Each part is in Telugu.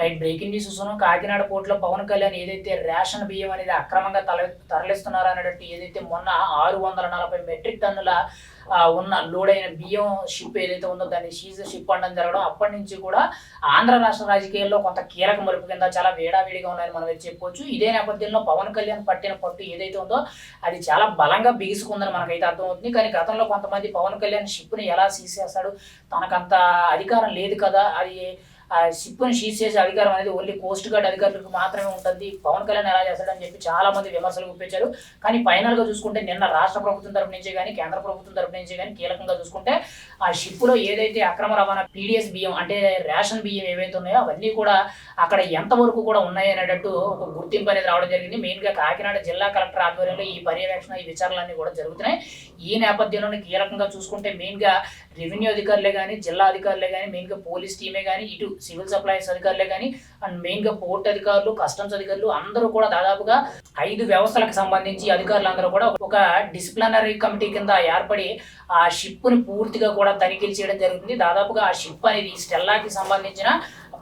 రైట్ బ్రేకింగ్ న్యూస్ చూస్తున్నాం. కాకినాడ పోర్టులో పవన్ కళ్యాణ్ ఏదైతే రేషన్ బియ్యం అనేది అక్రమంగా తల తరలిస్తున్నారు అనేటట్టు ఏదైతే మొన్న ఆరు వందల నలభై మెట్రిక్ టన్నుల ఉన్న లోడ్ అయిన బియ్యం షిప్ ఏదైతే ఉందో దాన్ని సీజ్ షిప్ అనడం జరగడం అప్పటి నుంచి కూడా ఆంధ్ర రాష్ట్ర రాజకీయాల్లో కొంత కీలక మరుపు కింద చాలా వేడావేడిగా ఉన్నాయని మనం చెప్పుకోవచ్చు ఇదే నేపథ్యంలో పవన్ కళ్యాణ్ పట్టిన పట్టు ఏదైతే ఉందో అది చాలా బలంగా బిగుసుకుందని మనకైతే అర్థమవుతుంది. కానీ గతంలో కొంతమంది పవన్ కళ్యాణ్ షిప్ని ఎలా సీజ్ చేస్తాడు? తనకంత అధికారం లేదు కదా? అది ఆ షిప్ని షీజ్ చేసే అధికారం అనేది ఓన్లీ కోస్ట్ గార్డ్ అధికారులకు మాత్రమే ఉంటుంది. పవన్ కళ్యాణ్ ఎలా చేస్తాడని చెప్పి చాలా మంది విమర్శలు గుప్పించారు. కానీ ఫైనల్గా చూసుకుంటే నిన్న రాష్ట్ర ప్రభుత్వం తరపు నుంచే కానీ కేంద్ర ప్రభుత్వం తరపు నుంచే కానీ కీలకంగా చూసుకుంటే ఆ షిప్లో ఏదైతే అక్రమ రవాణా పీడిఎస్ బియ్యం అంటే రేషన్ బియ్యం ఏవైతే ఉన్నాయో అవన్నీ కూడా అక్కడ ఎంతవరకు కూడా ఉన్నాయి అనేటట్టు ఒక గుర్తింపు అనేది రావడం జరిగింది. మెయిన్గా కాకినాడ జిల్లా కలెక్టర్ ఆధ్వర్యంలో ఈ పర్యవేక్షణ ఈ విచారణలన్నీ కూడా జరుగుతున్నాయి. ఈ నేపథ్యంలోనే కీలకంగా చూసుకుంటే మెయిన్గా రెవెన్యూ అధికారులే కానీ జిల్లా అధికారులే కానీ మెయిన్గా పోలీస్ టీమే కానీ ఇటు సివిల్ సప్లైస్ అధికారులే కానీ అండ్ మెయిన్గా పోర్ట్ అధికారులు కస్టమ్స్ అధికారులు అందరూ కూడా దాదాపుగా ఐదు వ్యవస్థలకు సంబంధించి అధికారులు అందరూ కూడా ఒక డిసిప్లినరీ కమిటీ కింద ఏర్పడి ఆ షిప్ని పూర్తిగా కూడా తనిఖీలు చేయడం జరుగుతుంది. దాదాపుగా ఆ షిప్ అనేది స్టెల్లాకి సంబంధించిన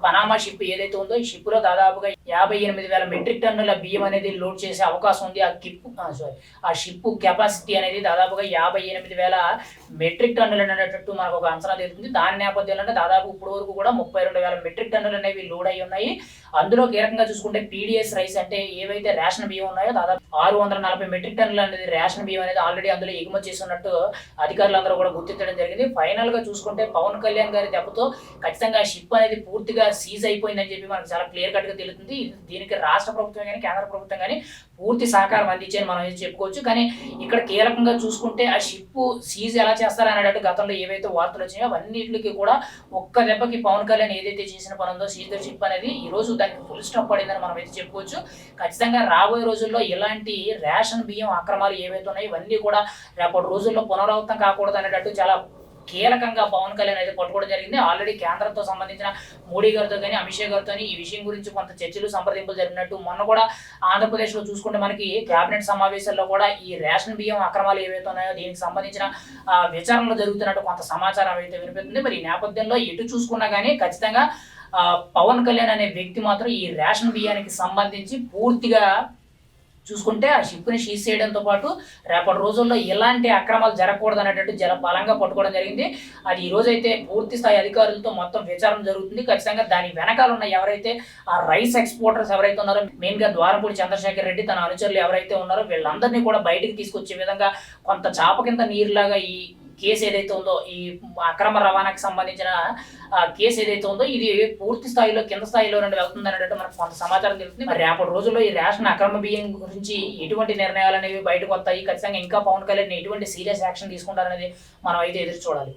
పనామా షిప్ ఏదైతే ఉందో ఈ షిప్లో దాదాపుగా యాభై ఎనిమిది వేల మెట్రిక్ టన్నుల బియ్యం అనేది లోడ్ చేసే అవకాశం ఉంది. ఆ కిప్ సారీ ఆ షిప్ కెపాసిటీ అనేది దాదాపుగా యాభై ఎనిమిది వేల మెట్రిక్ టన్నులు అనేటట్టు మనకు ఒక అంచనా తెలుస్తుంది. దాని నేపథ్యంలో దాదాపు ఇప్పుడు వరకు కూడా ముప్పై రెండు వేల మెట్రిక్ టన్నులు అనేవి లోడ్ అయి ఉన్నాయి. అందులో కీలకంగా చూసుకుంటే పీడిఎస్ రైస్ అంటే ఏవైతే రేషన్ బియ్యం ఉన్నాయో దాదాపు ఆరు వందల నలభై మెట్రిక్ టన్నులు అనేది రేషన్ బియ్యం అనేది ఆల్రెడీ అందులో ఎగుమతి చేస్తున్నట్టు అధికారులందరూ కూడా గుర్తించడం జరిగింది. ఫైనల్గా చూసుకుంటే పవన్ కళ్యాణ్ గారి దెబ్బతో ఖచ్చితంగా షిప్ అనేది పూర్తిగా సీజ్ అయిపోయిందని చెప్పి మనకు చాలా క్లియర్ కట్గా తెలుస్తుంది. దీనికి రాష్ట్ర ప్రభుత్వం కానీ కేంద్ర ప్రభుత్వం కానీ పూర్తి సహకారం అందించని మనం అయితే చెప్పుకోవచ్చు. కానీ ఇక్కడ కీలకంగా చూసుకుంటే ఆ షిప్ సీజ్ ఎలా చేస్తారు అనేటట్టు గతంలో ఏవైతే వార్తలు వచ్చినాయో అవన్నిటికి కూడా ఒక్క దెబ్బకి పవన్ కళ్యాణ్ ఏదైతే చేసిన పని ఉందో సీజ్ ద షిప్ అనేది ఈ రోజు దానికి ఫుల్ స్టాప్ పడిందని మనం అయితే చెప్పుకోవచ్చు. ఖచ్చితంగా రాబోయే రోజుల్లో ఇలాంటి రేషన్ బియ్యం అక్రమాలు ఏవైతే ఉన్నాయో ఇవన్నీ కూడా రేపటి రోజుల్లో పునరావృతం కాకూడదు అనేటట్టు చాలా కీలకంగా పవన్ కళ్యాణ్ అయితే పట్టుకోవడం జరిగింది. ఆల్రెడీ కేంద్రంతో సంబంధించిన మోడీ గారితో కానీ అమిత్ షా గారితో ఈ విషయం గురించి కొంత చర్చలు సంప్రదింపులు జరిగినట్టు మొన్న కూడా ఆంధ్రప్రదేశ్లో చూసుకుంటే మనకి కేబినెట్ సమావేశాల్లో కూడా ఈ రేషన్ బియ్యం అక్రమాలు ఏవైతే ఉన్నాయో దీనికి సంబంధించిన విచారణలు జరుగుతున్నట్టు కొంత సమాచారం అయితే వినిపిస్తుంది. మరి ఈ నేపథ్యంలో ఎటు చూసుకున్నా కానీ ఖచ్చితంగా పవన్ కళ్యాణ్ అనే వ్యక్తి మాత్రం ఈ రేషన్ బియ్యానికి సంబంధించి పూర్తిగా చూసుకుంటే ఆ షిప్ని షీజ్ చేయడంతో పాటు రేపటి రోజుల్లో ఎలాంటి అక్రమాలు జరగకూడదు అనేటట్టు జర బలంగా పట్టుకోవడం జరిగింది. అది ఈ రోజైతే పూర్తి స్థాయి అధికారులతో మొత్తం విచారణ జరుగుతుంది. ఖచ్చితంగా దాని వెనకాల ఉన్న ఎవరైతే ఆ రైస్ ఎక్స్పోర్టర్స్ ఎవరైతే ఉన్నారో మెయిన్గా ద్వారపూడి చంద్రశేఖర్ రెడ్డి తన అనుచరులు ఎవరైతే ఉన్నారో వీళ్ళందరినీ కూడా బయటికి తీసుకొచ్చే విధంగా కొంత చాప కింద నీరులాగా ఈ కేసు ఏదైతే ఉందో ఈ అక్రమ రవాణాకి సంబంధించిన కేసు ఏదైతే ఉందో ఇది పూర్తి స్థాయిలో కింద స్థాయిలో నుండి వెళ్తుంది అనేటట్టు మనకు కొంత సమాచారం తెలుస్తుంది. మరి రేపటి రోజుల్లో ఈ రేషన్ అక్రమ బియ్యం గురించి ఎటువంటి నిర్ణయాలు అనేవి బయటకు వస్తాయి? ఖచ్చితంగా ఇంకా పవన్ కళ్యాణ్ ఎటువంటి సీరియస్ యాక్షన్ తీసుకుంటారనేది మనం అయితే ఎదురు చూడాలి.